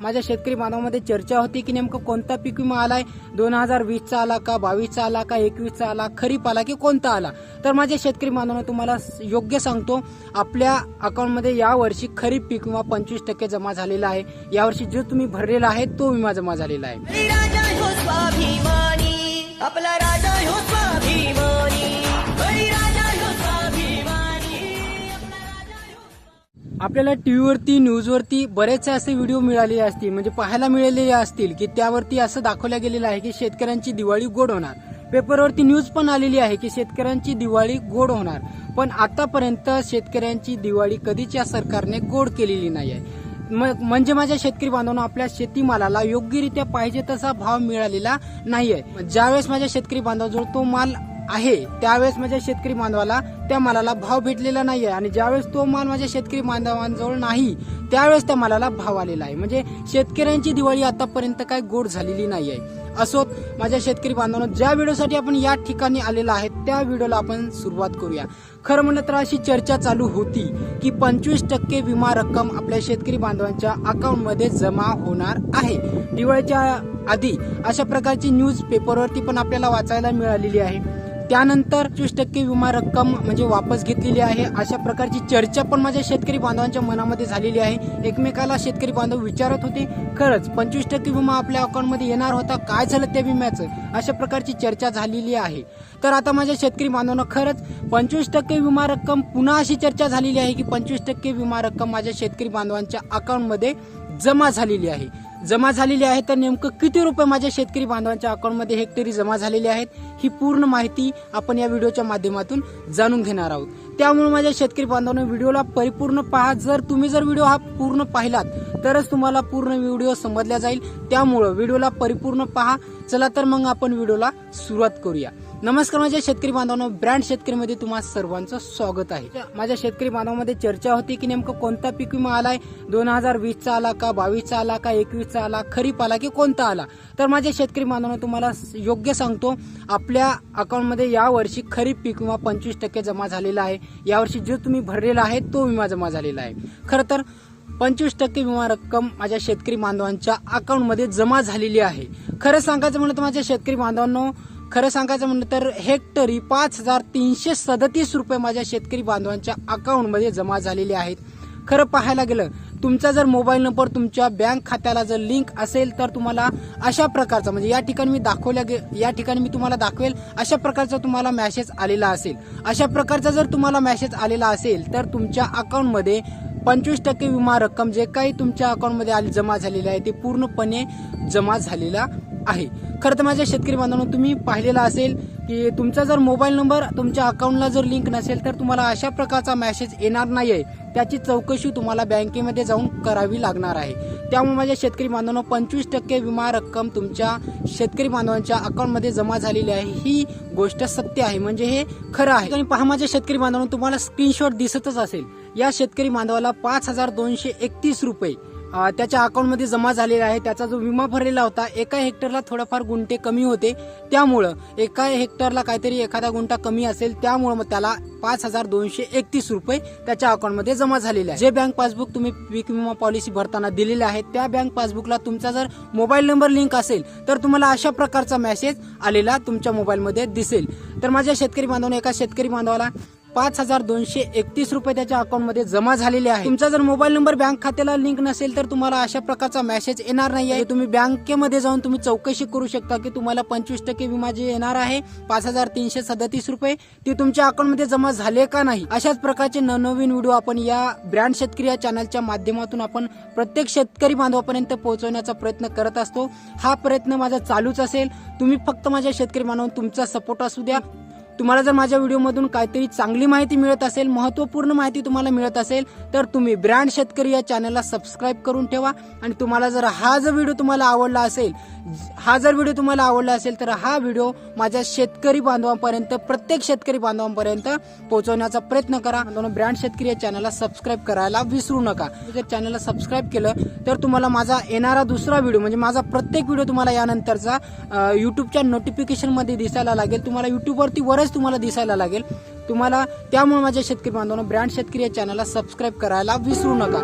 माझ्या शेतकरी बांधवामध्ये चर्चा होती की नेमकं कोणता पीक विमा आलाय? दोन हजार वीसचा आला का बावीसचा आला का एकवीसचा आला खरीप आला की कोणता आला? तर माझ्या शेतकरी बांधवांना तुम्हाला योग्य सांगतो आपल्या अकाउंटमध्ये यावर्षी खरीप पीक विमा पंचवीस टक्के जमा झालेला आहे. यावर्षी जो तुम्ही भरलेला आहे तो विमा जमा झालेला आहे. आपल्याला आपल्याला टीव्हीवरती न्यूजवरती बरेचसे असे व्हिडिओ मिळालेले असतील म्हणजे पाहायला मिळालेले असतील की त्यावरती असं दाखवलं गेलेलं आहे की शेतकऱ्यांची दिवाळी गोड होणार. पेपरवरती न्यूज पण आलेली आहे की शेतकऱ्यांची दिवाळी गोड होणार. पण आतापर्यंत शेतकऱ्यांची दिवाळी कधीच या सरकारने गोड केलेली नाही आहे मग म्हणजे माझ्या शेतकरी बांधवांना आपल्या शेतीमालाला योग्यरित्या पाहिजे तसा भाव मिळालेला नाहीये. ज्यावेळेस माझ्या शेतकरी बांधवाजवळ तो माल आहे त्यावेळेस माझ्या शेतकरी बांधवाला त्या मालाला भाव भेटलेला नाहीये. आणि ज्यावेळेस तो माल माझ्या शेतकरी बांधवांजवळ नाही त्यावेळेस त्या मालाला भाव आलेला आहे. म्हणजे शेतकऱ्यांची दिवाळी आतापर्यंत काय गोड झालेली नाहीये. असोत माझ्या शेतकरी बांधवांनो ज्या व्हिडिओसाठी आपण या ठिकाणी आलेला आहे त्या व्हिडिओला आपण सुरुवात करूया. खरं म्हणलं तर अशी चर्चा चालू होती की पंचवीस टक्के विमा रक्कम आपल्या शेतकरी बांधवांच्या अकाउंटमध्ये जमा होणार आहे. दिवाळीच्या आधी अशा प्रकारची न्यूज पेपरवरती पण आपल्याला वाचायला मिळालेली आहे. त्यानंतर चोवीस टक्के विमा रक्कम म्हणजे वापस घेतलेली आहे. अशा प्रकारची चर्चा पण माझ्या शेतकरी बांधवांच्या मनामध्ये झालेली आहे. एकमेकाला शेतकरी बांधव विचारत होते. खरंच पंचवीस टक्के विमा आपल्या अकाउंटमध्ये येणार होता? काय झालं त्या विम्याचं? अशा प्रकारची चर्चा झालेली आहे. तर आता माझ्या शेतकरी बांधवांना खरंच पंचवीस टक्के विमा रक्कम पुन्हा अशी चर्चा झालेली आहे की पंचवीस टक्के विमा रक्कम माझ्या शेतकरी बांधवांच्या अकाउंटमध्ये जमा झालेली आहे. जमा झालेली आहे तर नेमकं किती रुपये माझ्या शेतकरी बांधवांच्या अकाउंटमध्ये हेक्टरी जमा झालेले आहेत ही पूर्ण माहिती आपण या व्हिडिओच्या माध्यमातून जाणून घेणार आहोत. त्यामुळे माझ्या शेतकरी बांधवांना व्हिडिओला परिपूर्ण पहा. जर तुम्ही जर व्हिडिओ हा पूर्ण पाहिलात तरच तुम्हाला पूर्ण व्हिडिओ समजला जाईल. त्यामुळं व्हिडिओला परिपूर्ण पहा. चला तर मग आपण व्हिडिओला सुरुवात करूया. नमस्कार माझ्या शेतकरी बांधवांनो ब्रँड शेतकरीमध्ये तुम्हा सर्वांचं स्वागत आहे. माझ्या शेतकरी बांधवांमध्ये चर्चा होती की नेमकं कोणता पीक विमा आलाय? दोन हजार वीसचा आला का बावीसचा आला का एकवीसचा आला खरीप आला की कोणता आला? तर माझ्या शेतकरी बांधवांनो तुम्हाला योग्य सांगतो आपल्या अकाउंटमध्ये यावर्षी खरीप पीक विमा पंचवीस टक्के जमा झालेला आहे. यावर्षी जो तुम्ही भरलेला आहे तो विमा जमा झालेला आहे. खरं तर पंचवीस टक्के विमा रक्कम माझ्या शेतकरी बांधवांच्या अकाउंटमध्ये जमा झालेली आहे. खरं सांगायचं म्हणलं तर माझ्या शेतकरी बांधवांनो खरं सांगायचं म्हणलं तर हेक्टरी पाच हजार तीनशे सदतीस रुपये माझ्या शेतकरी बांधवांच्या अकाउंटमध्ये जमा झालेले आहेत. खरं पाहायला गेलं तुमचा जर मोबाईल नंबर तुमच्या बँक खात्याला जर लिंक असेल तर तुम्हाला अशा प्रकारचा म्हणजे या ठिकाणी मी दाखवल्या गे या ठिकाणी मी तुम्हाला दाखवेल अशा प्रकारचा तुम्हाला मॅसेज आलेला असेल. अशा प्रकारचा जर तुम्हाला मॅसेज आलेला असेल तर तुमच्या अकाउंटमध्ये पंचवीस टक्के विमा रक्कम जे काही तुमच्या अकाउंटमध्ये आली जमा झालेली आहे ते पूर्णपणे जमा झालेला आहे. खरं तर माझ्या शेतकरी बांधवांनो तुम्ही पाहिलेला असेल की तुमचा जर मोबाईल नंबर तुमच्या अकाउंटला जर लिंक नसेल तर तुम्हाला अशा प्रकारचा मेसेज येणार नाहीये. त्याची चौकशी तुम्हाला बँकेमध्ये जाऊन करावी लागणार आहे. त्यामुळे माझ्या शेतकरी बांधवांनो पंचवीस टक्के विमा रक्कम तुमच्या शेतकरी बांधवांच्या अकाउंटमध्ये जमा झालेली आहे. ही गोष्ट सत्य आहे. म्हणजे हे खरं आहे. आणि पहा माझ्या शेतकरी बांधवांनो तुम्हाला स्क्रीनशॉट दिसतच असेल. या शेतकरी बांधवाला पाच हजार दोनशे एकतीस रुपये त्याच्या अकाउंटमध्ये जमा झालेला आहे. त्याचा जो विमा भरलेला होता एका हेक्टरला थोडाफार गुंठे कमी होते. त्यामुळं एका हेक्टरला काहीतरी एखादा गुंठा कमी असेल त्यामुळं मग त्याला पाच हजार दोनशे एकतीस रुपये त्याच्या अकाउंटमध्ये जमा झालेले आहे. जे बँक पासबुक तुम्ही पीक विमा पॉलिसी भरताना दिलेले आहे त्या बँक पासबुकला तुमचा जर मोबाईल नंबर लिंक असेल तर तुम्हाला अशा प्रकारचा मेसेज आलेला तुमच्या मोबाईलमध्ये दिसेल. तर माझ्या शेतकरी बांधवाने एका शेतकरी बांधवाला पाच हजार दोनशे एकतीस रुपये त्याच्या अकाउंटमध्ये जमा झालेले आहे. तुमचा जर मोबाईल नंबर बँक खात्याला लिंक नसेल तर तुम्हाला अशा प्रकारचा मेसेज येणार नाही आहे. तुम्ही बँकेमध्ये जाऊन तुम्ही चौकशी करू शकता की तुम्हाला पंचवीस टक्के विमा जे येणार आहे पाच हजार तीनशे सदतीस रुपये ते तुमच्या अकाउंटमध्ये जमा झाले का नाही? अशाच प्रकारचे नवनवीन व्हिडिओ आपण या ब्रँड शेतकरी या चॅनलच्या माध्यमातून आपण प्रत्येक शेतकरी बांधवापर्यंत पोहोचवण्याचा प्रयत्न करत असतो. हा प्रयत्न माझा चालूच असेल. तुम्ही फक्त माझ्या शेतकरी बांधव तुमचा सपोर्ट असू द्या. तुम्हाला जर माझ्या व्हिडिओमधून काहीतरी चांगली माहिती मिळत असेल महत्त्वपूर्ण माहिती तुम्हाला मिळत असेल तर तुम्ही ब्रँड शेतकरी या चॅनलला सबस्क्राईब करून ठेवा. आणि तुम्हाला जर हा जर व्हिडिओ तुम्हाला आवडला असेल हा जर व्हिडिओ तुम्हाला आवडला असेल तर हा व्हिडिओ माझ्या शेतकरी बांधवांपर्यंत प्रत्येक शेतकरी बांधवांपर्यंत पोहोचवण्याचा प्रयत्न करा. ब्रँड शेतकरी या चॅनलला सबस्क्राईब करायला विसरू नका. जर चॅनलला सबस्क्राईब केलं तर तुम्हाला माझा येणारा दुसरा व्हिडिओ म्हणजे माझा प्रत्येक व्हिडिओ तुम्हाला यानंतरचा युट्यूबच्या नोटिफिकेशनमध्ये दिसायला लागेल. तुम्हाला युट्यूबवरती फरच तुम्हाला दिसायला लागेल. तुम्हाला त्यामुळे माझ्या शेतकरी बांधवांना ब्रँड शेतकरी या चॅनलला सबस्क्राईब करायला विसरू नका.